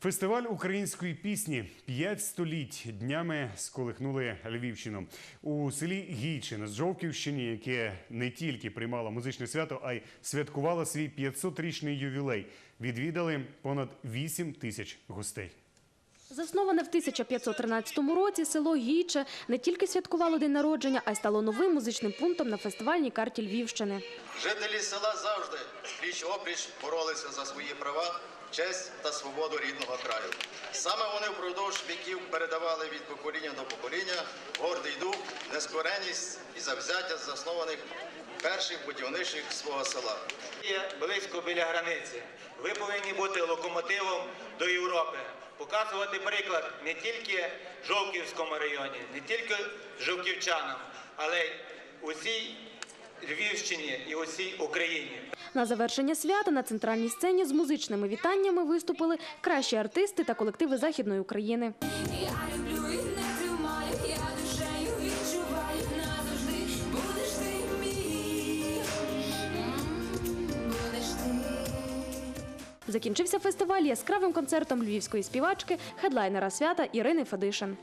Фестиваль української пісні п'ять століть днями сколихнули Львівщину у селі Гійчин з Жовківщині, яке не тільки приймало музичне свято, а й святкувало свій 500-річний ювілей. Відвідали понад 8 тисяч гостей. Засноване в 1513 році, село Гійче не тільки святкувало день народження, а й стало новим музичним пунктом на фестивальній карті Львівщини. Жителі села завжди пліч опліч боролися за свої права, честь та свободу рідного краю. Саме вони впродовж віків передавали від покоління до покоління нескореність і завзяття заснованих перших будівничих свого села. Є близько біля границі. Ви повинні бути локомотивом до Європи, показувати приклад не тільки Жовківському районі, не тільки жовківчанам, але й усій Львівщині і усій Україні. На завершення свята на центральній сцені з музичними вітаннями виступили кращі артисти та колективи Західної України. Закінчився фестиваль яскравим концертом львівської співачки, хедлайнера свята Ірини Федишин.